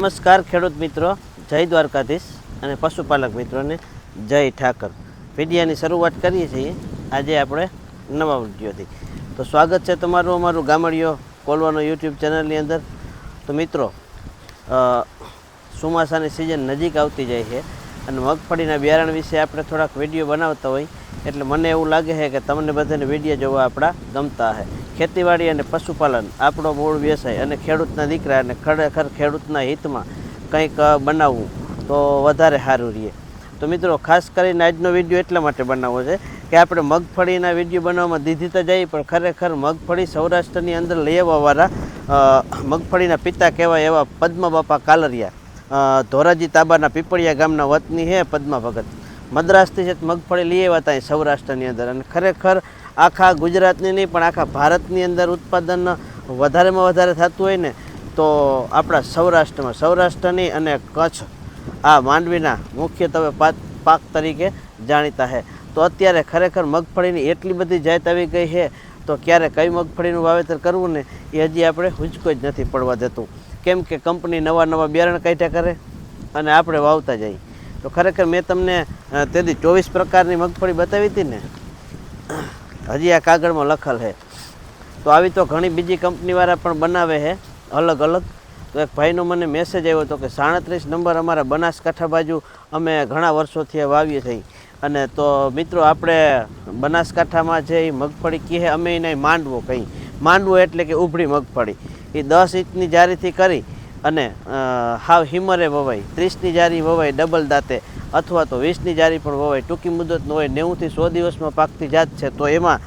નમસ્કાર ખેડૂત મિત્રો, જય દ્વારકાધીશ અને પશુપાલક મિત્રોને જય ઠાકર. વિડીયાની શરૂઆત કરીએ છીએ આજે આપણે નવા વિડીયોથી. તો સ્વાગત છે તમારું અમારું ગામડીઓ કોલવાનો યુટ્યુબ ચેનલની અંદર. તો મિત્રો ચોમાસાની સિઝન નજીક આવતી જાય છે અને મગફળીના બિયારણ વિશે આપણે થોડાક વીડિયો બનાવતા હોય, એટલે મને એવું લાગે છે કે તમને બધાને વીડિયો જોવા આપણા ગમતા હે. ખેતીવાડી અને પશુપાલન આપણો મૂળ વ્યવસાય અને ખેડૂતના દીકરા અને ખરેખર ખેડૂતના હિતમાં કંઈક બનાવવું તો વધારે સારું રહે. તો મિત્રો, ખાસ કરીને આજનો વીડિયો એટલા માટે બનાવવો છે કે આપણે મગફળીના વીડિયો બનાવવામાં દીધી તો જઈએ પણ ખરેખર મગફળી સૌરાષ્ટ્રની અંદર લઈ આવવાવાળા મગફળીના પિતા કહેવાય એવા પદ્મા બાપા કાલરિયા ધોરાજી તાબાના પીપળિયા ગામના વતની હે પદ્મા ભગત મદ્રાસથી છે મગફળી લઈ આવ્યા હતા સૌરાષ્ટ્રની અંદર. અને ખરેખર આખા ગુજરાતની નહીં, પણ આખા ભારતની અંદર ઉત્પાદન વધારેમાં વધારે થતું હોય ને, તો આપણા સૌરાષ્ટ્રમાં, સૌરાષ્ટ્રની અને કચ્છ આ માંડવીના મુખ્યત્વે પાક પાક તરીકે જાણીતા છે. તો અત્યારે ખરેખર મગફળીની એટલી બધી જાત આવી ગઈ છે, તો ક્યારે કઈ મગફળીનું વાવેતર કરવું ને, એ હજી આપણે હુંચકો જ નથી પડવા દેતું. કેમ કે કંપની નવા નવા બિયારણ કાઢ્યા કરે અને આપણે વાવતા જઈએ. તો ખરેખર મેં તમને તેથી ચોવીસ પ્રકારની મગફળી બતાવી હતી ને હજી આ કાગળમાં લખેલ છે. તો આવી તો ઘણી બીજી કંપનીવાળા પણ બનાવે છે, અલગ અલગ. તો એક ભાઈનો મને મેસેજ આવ્યો હતો કે, સાડત્રીસ નંબર અમારા બનાસકાંઠા બાજુ અમે ઘણા વર્ષોથી વાવીએ છીએ. અને તો મિત્રો, આપણે બનાસકાંઠામાં જે મગફળી કહે, અમે એને માંડવો કહી માંડવો એટલે કે ઉભળી મગફળી. એ દસ ઇંચની જારીથી કરી અને હાવ હિમરે વવાય. ત્રીસની જારી વવાય ડબલ દાંતે અથવા તો વીસની જારી પણ વવાય. ટૂંકી મુદતનું હોય, નેવુંથી સો દિવસમાં પાકતી જાત છે. તો એમાં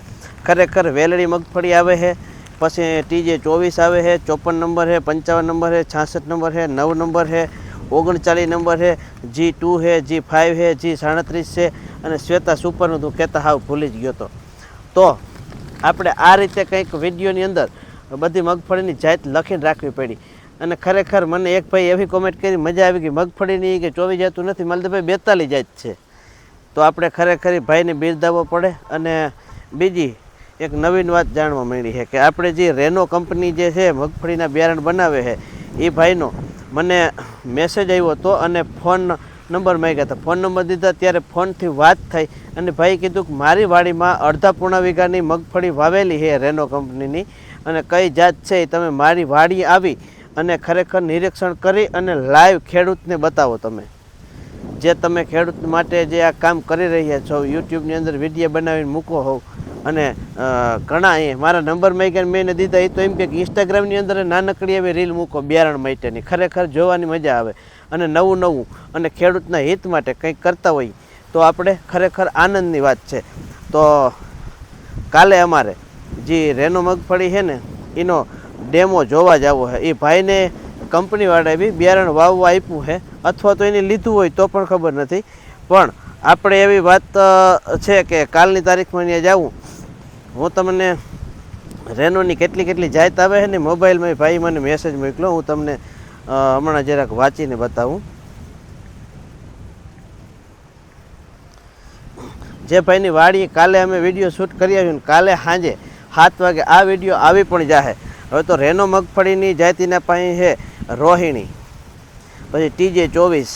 ખરેખર વેલડી મગફળી આવે છે, પછી ટીજે ચોવીસ આવે છે, ચોપન નંબર છે, પંચાવન નંબર છે, છાસઠ નંબર છે, નવ નંબર છે ઓગણચાલીસ નંબર છે, જી ટુ છે, જી ફાઇવ છે, જી સાડત્રીસ છે, અને શ્વેતા સુપરનું તું કહેતા હાવ ભૂલી જ ગયો હતો તો આપણે આ રીતે કંઈક વિડીયોની અંદર બધી મગફળીની જાત લખીને રાખવી પડી. અને ખરેખર મને એક ભાઈ એવી કોમેન્ટ કરી, મજા આવી ગઈ મગફળીની કે ચોવી જાતું નથી મલદભાઈ બેતાલી જાત છે. તો આપણે ખરેખર ભાઈને બિરદાવવો પડે અને બીજી એક નવીન વાત જાણવા મળી છે કે આપણે જે રેનો કંપની જે છે, મગફળીના બિયારણ બનાવે છે, એ ભાઈનો મને મેસેજ આવ્યો હતો અને ફોન નંબર માંગ્યા હતા. ફોન નંબર દીધા, ત્યારે ફોનથી વાત થઈ અને ભાઈ કીધું કે મારી વાડીમાં અડધા પૂર્ણ વીઘાની મગફળી વાવેલી છે રેનો કંપનીની અને કઈ જાત છે તમે મારી વાડી આવી અને ખરેખર નિરીક્ષણ કરી અને લાઈવ ખેડૂતને બતાવો તમે. જે તમે ખેડૂત માટે જે આ કામ કરી રહ્યા છો યુટ્યુબની અંદર વીડિયો બનાવીને મૂકો હોવ અને ઘણા એ મારા નંબર મેં મેં દીધા, એ તો એમ કે ઇન્સ્ટાગ્રામની અંદર નાનકડી એવી રીલ મૂકો, બિયારણ માટેની. ખરેખર જોવાની મજા આવે અને નવું નવું અને ખેડૂતના હિત માટે કંઈક કરતા હોય તો આપણે ખરેખર આનંદની વાત છે. તો કાલે અમારે જે રેનો મગફળી છે ને, એનો ડેમો જોવા જવો છે એ ભાઈને કંપનીવાળાએ બી બિયારણ વાવવા આપ્યું છે અથવા તો એને લીધું હોય તો પણ ખબર નથી. પણ આપણે એવી વાત છે કે કાલની તારીખમાં ત્યાં જાઉં હું તમને રેનોની કેટલી કેટલી જાત આવે છે ને મોબાઈલમાં ભાઈ મને મેસેજ મોકલો. હું તમને હમણાં જરાક વાંચીને બતાવું. જે ભાઈની વાડી કાલે અમે વીડિયો શૂટ કરી આવ્યું કાલે સાંજે સાત વાગે આ વીડિયો આવી પણ જાહે. હવે તો રેનો મગફળીની જાતિના પાસે છે રોહિણી. પછી ટીજે ચોવીસ,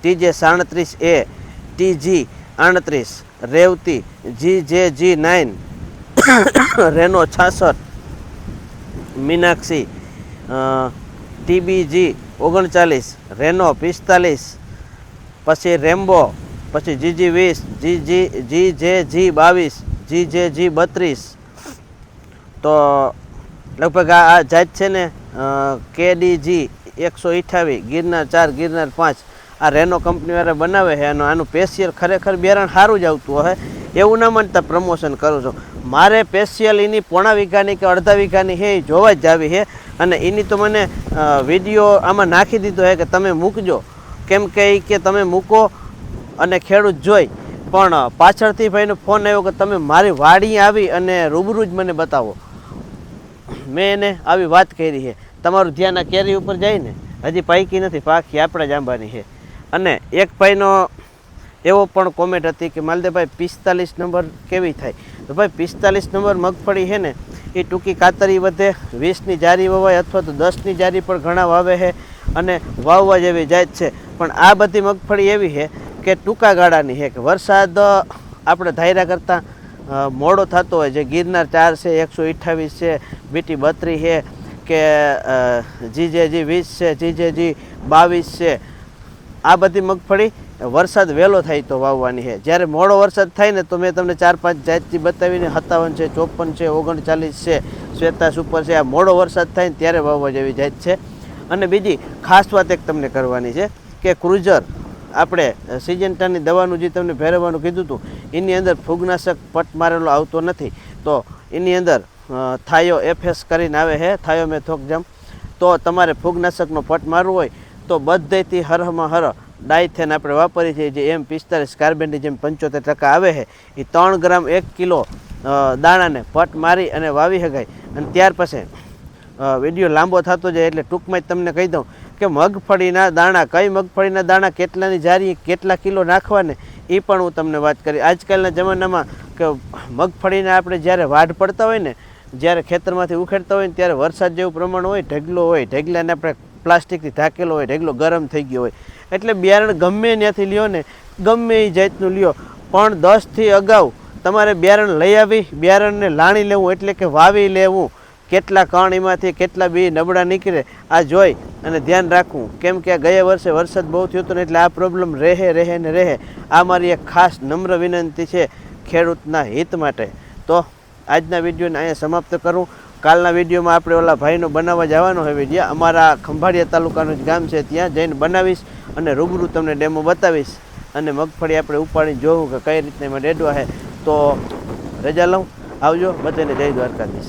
ટીજે સાડત્રીસ એ, ટીજી આડત્રીસ, રેવતી જી જે જી નાઇન, રેનો છાસઠ, મીનાક્ષી ટીબીજી ઓગણચાલીસ, રેનો પિસ્તાલીસ, પછી રેમ્બો, પછી જીજી વીસ જી જી જી જે જી બાવીસ જી જે જી બત્રીસ. તો લગભગ આ જાત છે ને કેડીજી એકસો અઠ્ઠાવીસ ગિરનાર ચાર, ગિરનાર પાંચ, આ રેનો કંપનીવાળા બનાવે છે આનું આનું પેશિયલ ખરેખર બિયારણ સારું જ આવતું હોય, એવું ના માનતા પ્રમોશન કરું છું. મારે પેશિયલ એની પોણા વીઘાની કે અડધા વીઘાની છે, એ જોવા જ આવી છે. અને એની તો મને વીડિયો આમાં નાખી દીધો છે કે તમે મૂકજો. કેમ કે કે તમે મૂકો અને ખેડૂત જોઈ. પણ પાછળથી ભાઈનો ફોન આવ્યો કે તમે મારી વાડી આવી અને રૂબરૂ જ મને બતાવો. મેં એને આવી વાત કરી છે. તમારું ધ્યાન આ કેરી ઉપર જાય ને, હજી પાકી નથી, પાકી આપણા જ છે. અને એક ભાઈનો એવો પણ કોમેન્ટ હતી કે માલદેભાઈ પિસ્તાલીસ નંબર કેવી થાય? તો ભાઈ, પિસ્તાલીસ નંબર મગફળી છે ને, એ ટૂંકી કાતરી વધે, વીસની જારી વવાય અથવા તો દસની જારી પણ ઘણા વાવે છે અને વાવવા જેવી જાત છે. પણ આ બધી મગફળી એવી છે કે ટૂંકા ગાળાની છે, કે વરસાદ આપણે ધાયરા કરતાં મોડો થતો હોય જે ગિરનાર ચાર છે, એકસો અઠ્ઠાવીસ છે બીટી બત્રીસ છે, કે જીજેજી વીસ છે, જીજેજી બાવીસ છે. આ બધી મગફળી વરસાદ વહેલો થાય તો વાવવાની છે. જ્યારે મોડો વરસાદ થાય ને તો મેં તમને ચાર પાંચ જાતથી બતાવીને સત્તાવન છે, ચોપન છે, ઓગણચાલીસ છે શ્વેતા સુપર છે. આ મોડો વરસાદ થાય ને ત્યારે વાવવા જેવી જાત છે. અને બીજી ખાસ વાત એક તમને કરવાની છે કે ક્રુઝર આપણે સિજન્ટાની દવાનું જે તમને ભેરવવાનું કીધું હતું, એની અંદર ફૂગનાશક પટ મારેલો આવતો નથી. તો એની અંદર થાયો એફએસ કરીને આવે છે થાયો મેથોકજમ તો તમારે ફૂગનાશકનો પટ મારવો હોય, તો બધેથી હરહમાં હર ડાયથેન આપણે વાપરીએ છીએ, જે એમ પિસ્તાલીસ કાર્બનની જેમ પંચોતેર ટકા આવે છે એ ત્રણ ગ્રામ એક કિલો દાણાને પટ મારી અને વાવી શકાય અને ત્યાર પછી વીડિયો લાંબો થતો જાય એટલે ટૂંકમાં જ તમને કહી દઉં કે મગફળીના દાણા, કઈ મગફળીના દાણા, કેટલાની જારી, કેટલા કિલો નાખવાને એ પણ હું તમને વાત કરી. આજકાલના જમાનામાં કે મગફળીને આપણે જ્યારે વાઢ પડતા હોય ને, જ્યારે ખેતરમાંથી ઉખેડતા હોય ને, ત્યારે વરસાદ જેવું પ્રમાણ હોય, ઢગલો હોય, ઢગલાને આપણે પ્લાસ્ટિકથી ઢાંકેલો હોય, ઢગલો ગરમ થઈ ગયો હોય. એટલે બિયારણ ગમે ત્યાંથી લ્યો ને, ગમે એ જાતનું લ્યો, પણ દસથી અગાઉ તમારે બિયારણ લઈ આવી, બિયારણને લાણી લેવું એટલે કે વાવી લેવું. કેટલા કણ એમાંથી કેટલા બી નબળા નીકળે, આ જોઈ અને ધ્યાન રાખવું. કેમ કે ગયા વર્ષે વરસાદ બહુ થયો હતો ને એટલે આ પ્રોબ્લેમ રહે રહે ને રહે. આ મારી એક ખાસ નમ્ર વિનંતી છે ખેડૂતના હિત માટે. તો આજના વિડીયોને અહીંયા સમાપ્ત કરું. કાલના વિડીયોમાં આપણે ઓલા ભાઈનો બનાવવા જવાનો હોય વીડિયો અમારા ખંભાળિયા તાલુકાનું જ ગામ છે ત્યાં જઈને બનાવીશ અને રૂબરૂ તમને ડેમો બતાવીશ. અને મગફળી આપણે ઉપાડી જોવું કે કઈ રીતના એમાં ડેડવા છે તો રજા લઉં. આવજો. બધાને જય દ્વારકાધીશ.